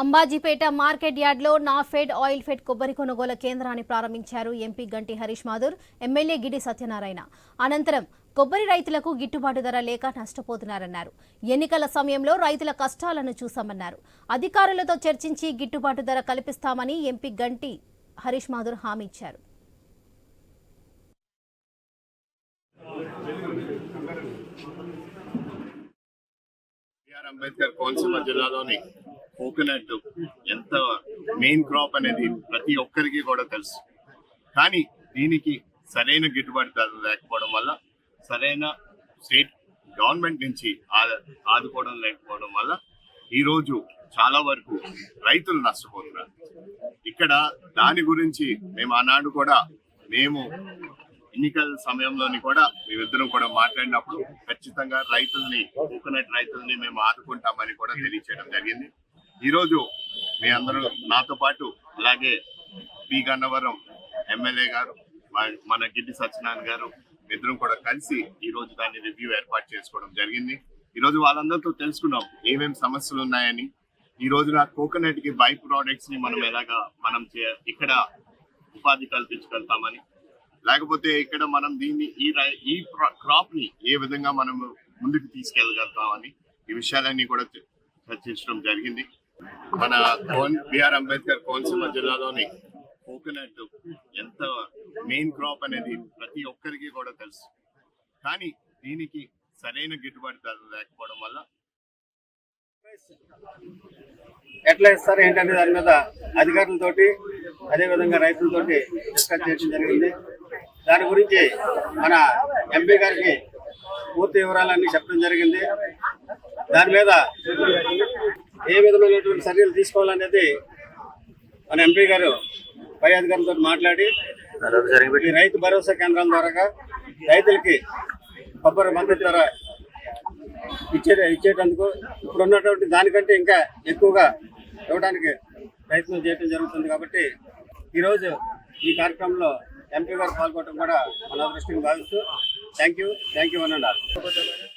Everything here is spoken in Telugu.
అంబాజీపేట మార్కెట్ యార్డ్లో నాఫెడ్ ఆయిల్ ఫెడ్ కొబ్బరి కొనుగోలు కేంద్రాన్ని ప్రారంభించారు ఎంపీ గంటి హరీష్ మాధుర్ ఎమ్మెల్యే గిడి సత్యనారాయణ. అనంతరం కొబ్బరి రైతులకు గిట్టుబాటు ధర లేక నష్టపోతున్నారన్నారు. ఎన్నికల సమయంలో రైతుల కష్టాలను చూశామన్నారు. అధికారులతో చర్చించి గిట్టుబాటు ధర కల్పిస్తామని ఎంపీ గంటి హరీష్ మాధుర్ హామీ ఇచ్చారు. అంబేద్కర్ కోనసీమ జిల్లాలోని కోకోనట్ ఎంత మెయిన్ క్రాప్ అనేది ప్రతి ఒక్కరికి కూడా తెలుసు. కానీ దీనికి సరైన గిట్టుబాటు ధర లేకపోవడం వల్ల సరైన స్టేట్ గవర్నమెంట్ నుంచి ఆదుకోవడం లేకపోవడం వల్ల ఈరోజు చాలా వరకు రైతులు నష్టపోతున్నారు. ఇక్కడ దాని గురించి మేము ఆనాడు కూడా మేము ఎన్నికల సమయంలోని కూడా మేమిద్దరం కూడా మాట్లాడినప్పుడు ఖచ్చితంగా రైతుల్ని కోకోనట్ రైతుల్ని మేము ఆదుకుంటామని కూడా తెలియచేయడం జరిగింది. ఈరోజు మీ అందరూ నాతో పాటు అలాగే పి గన్నవరం ఎమ్మెల్యే గారు మన- గిడ్డి సత్యనారాయణ గారు ఇద్దరం కూడా కలిసి ఈ రోజు దాన్ని రివ్యూ ఏర్పాటు చేసుకోవడం జరిగింది. ఈరోజు వాళ్ళందరితో తెలుసుకున్నాం ఏమేం సమస్యలు ఉన్నాయని. ఈ రోజున కోకోనట్కి బై ప్రోడక్ట్స్ని మనం ఎలాగా మనం చే- ఇక్కడ ఉపాధి కల్పించగలుగుతామని లేకపోతే ఇక్కడ మనం దీన్ని ఈ రై- ఈ క్రాప్ని ఏ విధంగా మనం ముందుకు తీసుకెళ్ళగలుగుతామని ఈ విషయాలన్నీ కూడా చర్చించడం జరిగింది. మన కోన్ బిఆర్ అంబేద్కర్ కోనసీమ జిల్లాలోని కోకోనట్ ఎంత మెయిన్ క్రాప్ అనేది ప్రతి ఒక్కరికి కూడా తెలుసు. కానీ దీనికి సరైన గిట్టుబాటు ధర లేకపోవడం వల్ల ఎట్లా ఇస్తారు ఏంటనే దాని మీద అధికారులతోటి అదేవిధంగా రైతులతోటి డిస్కస్ చేయడం జరిగింది. దాని గురించి మన ఎంపీ గారికి పూర్తి వివరాలన్నీ చెప్పడం జరిగింది. దాని మీద ఏ విధమైనటువంటి చర్యలు తీసుకోవాలనేది మన ఎంపీ గారు పై అధికారులతో మాట్లాడి ఈ రైతు భరోసా కేంద్రాల ద్వారా రైతులకి కొబ్బరి మద్దతు ధర ఇచ్చే ఇచ్చేటందుకు ఇప్పుడు ఉన్నటువంటి దానికంటే ఇంకా ఎక్కువగా ఇవ్వడానికి ప్రయత్నం చేయడం జరుగుతుంది కాబట్టి ఈరోజు ఈ కార్యక్రమంలో ఎంపీ గారు పాల్గొనడం కూడా మన అదృష్టంగా భావిస్తూ థ్యాంక్ యూ. థ్యాంక్ యూ అన్నారు